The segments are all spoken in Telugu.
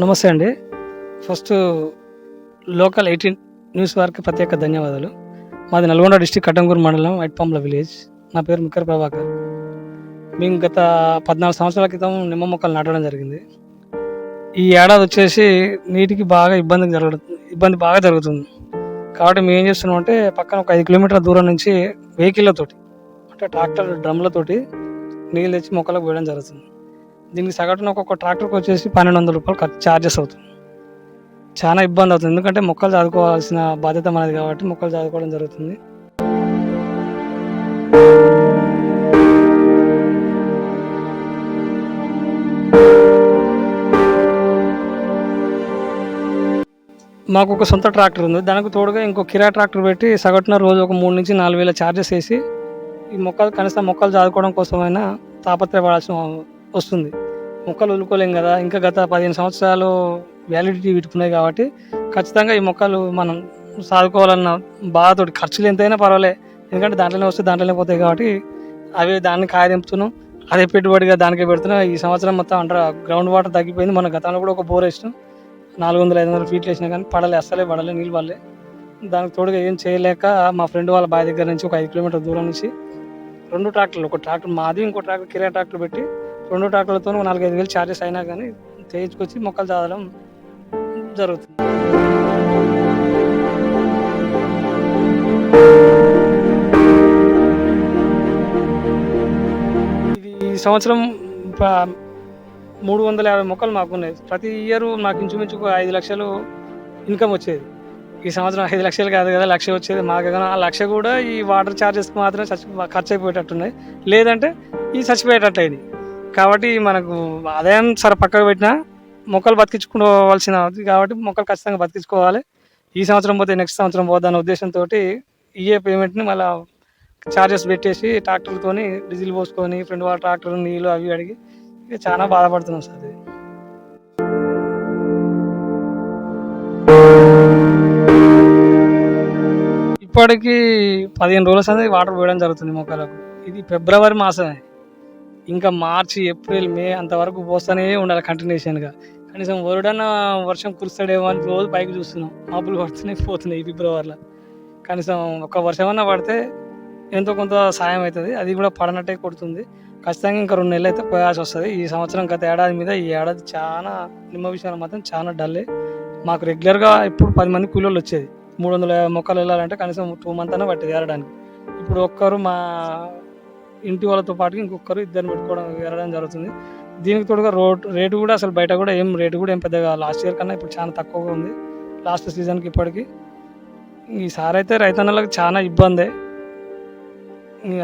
నమస్తే అండి. ఫస్ట్ లోకల్ ఎయిటీన్ న్యూస్ వారికి ప్రత్యేక ధన్యవాదాలు. మాది నల్గొండ డిస్టిక్ కట్టంగూరు మండలం వైట్పాంల విలేజ్. నా పేరు ముక్కర్ ప్రభాకర్. మేము గత పద్నాలుగు సంవత్సరాల క్రితం నిమ్మ మొక్కలు నాటడం జరిగింది. ఈ ఏడాది వచ్చేసి నీటికి బాగా ఇబ్బంది జరుగుతుంది ఇబ్బంది బాగా జరుగుతుంది. కాబట్టి మేము ఏం చేస్తున్నాం అంటే పక్కన ఒక ఐదు కిలోమీటర్ల దూరం నుంచి వెహికల్లతోటి అంటే ట్రాక్టర్ డ్రమ్లతోటి నీళ్ళు తెచ్చి మొక్కలకు వేయడం జరుగుతుంది. దీనికి సగటున ఒక్కొక్క ట్రాక్టర్కి వచ్చేసి పన్నెండు వందల రూపాయలు ఖర్చు ఛార్జెస్ అవుతుంది చాలా ఇబ్బంది అవుతుంది. ఎందుకంటే మొక్కలు చదువుకోవాల్సిన బాధ్యత మనది కాబట్టి మొక్కలు చదువుకోవడం జరుగుతుంది. మాకు ఒక సొంత ట్రాక్టర్ ఉంది. దానికి తోడుగా ఇంకో కిరా ట్రాక్టర్ పెట్టి సగటున రోజు ఒక మూడు నుంచి నాలుగు వేల ఛార్జెస్ వేసి ఈ మొక్కలు కనీసం మొక్కలు చదువుకోవడం కోసమైనా తాపత్రయపడాల్సి వస్తుంది. మొక్కలు వదులుకోలేం కదా. ఇంకా గత పదిహేను సంవత్సరాలు వ్యాలిడిటీ పెట్టుకున్నాయి కాబట్టి ఖచ్చితంగా ఈ మొక్కలు మనం సాదుకోవాలన్న బాధతోటి ఖర్చులు ఎంతైనా పర్వాలే. ఎందుకంటే దాంట్లోనే వస్తే దాంట్లోనే పోతాయి కాబట్టి అవి దాన్ని కాయ తెంపుతున్నాం అదే పెట్టుబడిగా దానికే పెడుతున్నాం. ఈ సంవత్సరం మొత్తం అంటారు గ్రౌండ్ వాటర్ తగ్గిపోయింది. మన గతంలో కూడా ఒక బోర్ వేసినాం. నాలుగు వందల ఐదు వందల ఫీట్లు వేసినా కానీ పడలే అస్సలే పడలే నీళ్ళు పడలే. దానికి తోడుగా ఏం చేయలేక మా ఫ్రెండ్ వాళ్ళ బావి దగ్గర నుంచి ఒక ఐదు కిలోమీటర్ దూరం నుంచి రెండు ట్రాక్టర్లు ఒక ట్రాక్టర్ మాది ఇంకో ట్రాక్టర్ కిరా ట్రాక్టర్ పెట్టి రెండు ట్రాక్టర్లతో నాలుగైదు వేలు ఛార్జెస్ అయినా కానీ చేయించుకొచ్చి మొక్కలు చదవడం జరుగుతుంది. ఈ సంవత్సరం మూడు వందల యాభై మొక్కలు మాకు ఉన్నాయి ప్రతి ఇయర్ మాకు ఇంచుమించు ఐదు లక్షలు ఇన్కమ్ వచ్చేది. ఈ సంవత్సరం ఐదు లక్షలు కాదు కదా లక్ష వచ్చేది మాకు. కానీ ఆ లక్ష కూడా ఈ వాటర్ ఛార్జెస్కి మాత్రమే చచ్చి ఖర్చు అయిపోయేటట్టున్నాయి. లేదంటే ఈ చచ్చిపోయేటట్టు అయింది. కాబట్టి మనకు ఆదాయం సరే పక్కకు పెట్టినా మొక్కలు బతికించుకోవాల్సిన కాబట్టి మొక్కలు ఖచ్చితంగా బతికించుకోవాలి. ఈ సంవత్సరం పోతే నెక్స్ట్ సంవత్సరం పోద్దు అనే ఉద్దేశంతో ఇయే పేమెంట్ని మళ్ళీ ఛార్జెస్ పెట్టేసి ట్రాక్టర్తో డీజిల్ పోసుకొని ఫ్రెండ్ వాళ్ళ ట్రాక్టర్ నీళ్ళు అవి అడిగి ఇక చాలా బాధపడుతున్నాం సార్ ఇది పదిహేను రోజుల సంది వాటర్ పోయడం జరుగుతుంది మొక్కలకు. ఇది ఫిబ్రవరి మాసమే. ఇంకా మార్చి ఏప్రిల్ మే అంతవరకు పోస్తూనే ఉండాలి కంటిన్యూషన్గా. కనీసం వరుడన్న వర్షం కురుస్తాడేమో అని రోజు పైకి చూస్తున్నాం. మాపులు పడుతున్నాయి పోతున్నాయి ఫిబ్రవరిలో. కనీసం ఒక వర్షం అన్నా పడితే ఎంతో కొంత సాయం అవుతుంది. అది కూడా పడనట్టే కొడుతుంది. ఖచ్చితంగా ఇంకా రెండు నెలలు అయితే పోయాల్సి వస్తుంది ఈ సంవత్సరం గత ఏడాది మీద ఈ ఏడాది చాలా నిమ్మ విషయంలో మాత్రం చాలా డల్లే. మాకు రెగ్యులర్గా ఇప్పుడు పది మంది కూలీలు వచ్చేది. మూడు వందల మొక్కలు వెళ్ళాలంటే కనీసం టూ మంత్ అయినా పట్టేది ఏరడానికి ఇప్పుడు ఒక్కరు మా ఇంటి వాళ్ళతో పాటు ఇంకొకరు ఇద్దరు పెట్టుకోవడం వెళ్ళడం జరుగుతుంది. దీనికి తోడుగా రోడ్ రేటు కూడా అసలు బయట కూడా ఏం రేటు కూడా ఏం పెద్దగా లాస్ట్ ఇయర్ కన్నా ఇప్పుడు చాలా తక్కువగా ఉంది. లాస్ట్ సీజన్కి ఇప్పటికి. ఈసారి అయితే రైతన్నలకు చాలా ఇబ్బందే.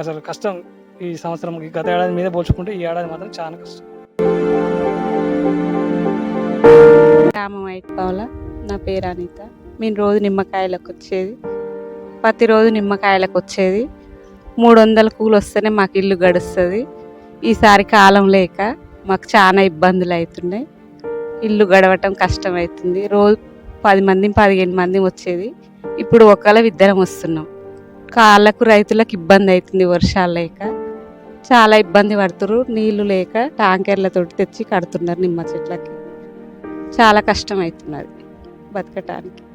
అసలు కష్టం. ఈ సంవత్సరం గత ఏడాది మీద పోల్చుకుంటే ఈ ఏడాది మాత్రం చాలా కష్టం. గ్రామం అయిపోవాల నా పేరు అనిత. మేము రోజు నిమ్మకాయలకు వచ్చేది. ప్రతిరోజు నిమ్మకాయలకు వచ్చేది. మూడు వందల కూలు వస్తేనే మాకు ఇల్లు గడుస్తుంది. ఈసారి కాలం లేక మాకు చాలా ఇబ్బందులు అవుతున్నాయి ఇల్లు గడవటం కష్టం అవుతుంది రోజు పది మంది పదిహేను మంది వచ్చేది. ఇప్పుడు ఒకళ్ళ ఇద్దరం వస్తున్నాం. కాళ్ళకు రైతులకు ఇబ్బంది అవుతుంది వర్షాలు లేక. చాలా ఇబ్బంది పడుతురు నీళ్ళు లేక ట్యాంకర్లతోటి తెచ్చి కడుతున్నారు నిమ్మ చెట్లకి. చాలా కష్టం అవుతున్నది బతకటానికి.